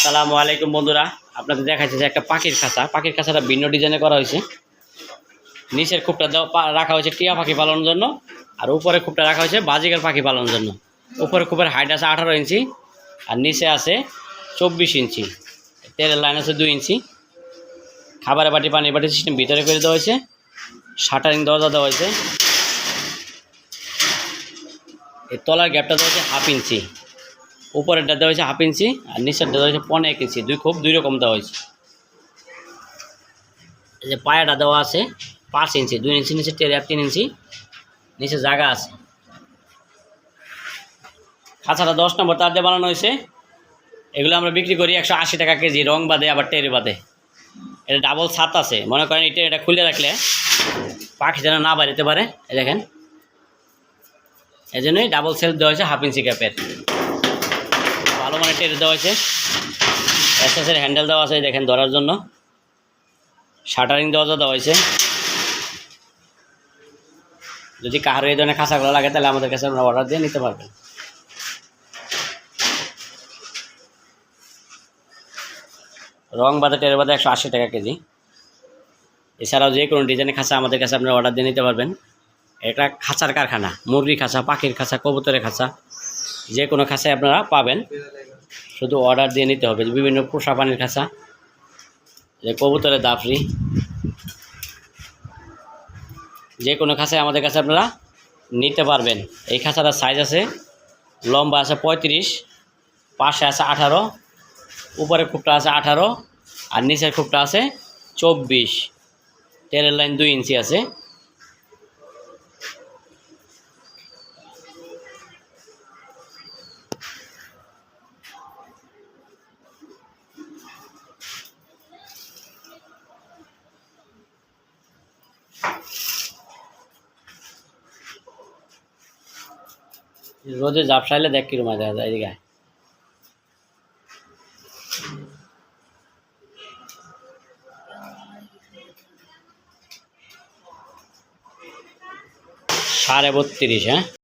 আসসালামু আলাইকুম বন্ধুরা। আপনাদের দেখাচ্ছে যে একটা পাখির খাঁচা। পাখির খাঁচাটা ভিন্ন ডিজাইনে করা হয়েছে। নিচের পা- রাখা হয়েছে টিয়া পাখি পালনের জন্য, আর উপরে খুঁটটা রাখা হয়েছে বাজিকার পাখি পালনের জন্য। উপরে খুপের হাইট আছে আঠারো ইঞ্চি, আর নিচে আছে চব্বিশ ইঞ্চি। তেলের লাইন আছে দুই ইঞ্চি। খাবারের বাটি, পানির বাটি সিস্টেম ভিতরে করে দেওয়া হয়েছে। শাটারিং দরজা দেওয়া হয়েছে। এই তলার গ্যাপটা দেওয়া হয়েছে হাফ ইঞ্চি। উপরেরটা দেওয়া হয়েছে হাফ ইঞ্চি আর নিচেরটা দেওয়া হয়েছে পনেরো এক ইঞ্চি। দুই খুব দুই রকম দেওয়া হয়েছে। যে পায়াটা দেওয়া আছে পাঁচ ইঞ্চি, দুই ইঞ্চি নিচে টের তিন ইঞ্চি নিচে জায়গা আছে। খাঁচাটা দশ নম্বর তার দিয়ে বানানো হয়েছে। এগুলো আমরা বিক্রি করি একশো আশি টাকা কেজি, রং বাদে, আবার টের বাদে। এটা ডাবল ছাত আছে। মনে করেন এটা এটা খুলে রাখলে পাখি যেন না বাড়িতে পারে। দেখেন। এই জন্যই ডাবল সেলফ দেওয়া হয়েছে হাফ ইঞ্চি ক্যাপের মানে টের দেওয়া হয়েছে। এসএসের হ্যান্ডেল দেওয়া আছে দেখেন ধরার জন্য। শাটারিং দরজা দেওয়া হয়েছে। যদি কারও এই ধরনের খাঁচাগুলো লাগে, তাহলে আমাদের কাছে আপনারা অর্ডার দিয়ে নিতে পারবেন। রং বাদে, টের বাদে একশো আশি টাকা কেজি। এছাড়াও যে কোনো ডিজাইনের খাঁচা আমাদের কাছে আপনারা অর্ডার দিয়ে নিতে পারবেন। এটা খাঁচার কারখানা মুরগি খাঁচা, পাখির খাঁচা, কবুতরের খাঁচা, যে কোনো খাঁচায় আপনারা পাবেন। শুধু অর্ডার দিয়ে নিতে হবে বিভিন্ন পোষা পানির খাঁচা, যে কবুতরের দাফরি। যে কোনো খাঁচায় আমাদের কাছে আপনারা নিতে পারবেন। এই খাঁচাটার সাইজ আছে, লম্বা আছে পঁয়ত্রিশ, পাশে আছে আঠারো উপরে খুপটা আছে আঠারো, আর নিচের খুপটা আছে চব্বিশ। তেলের লাইন দুই ইঞ্চি আছে। রোদে ঝাপসাইলে দেখ কিরম যায় এদিকে সাড়ে বত্রিশ হ্যাঁ?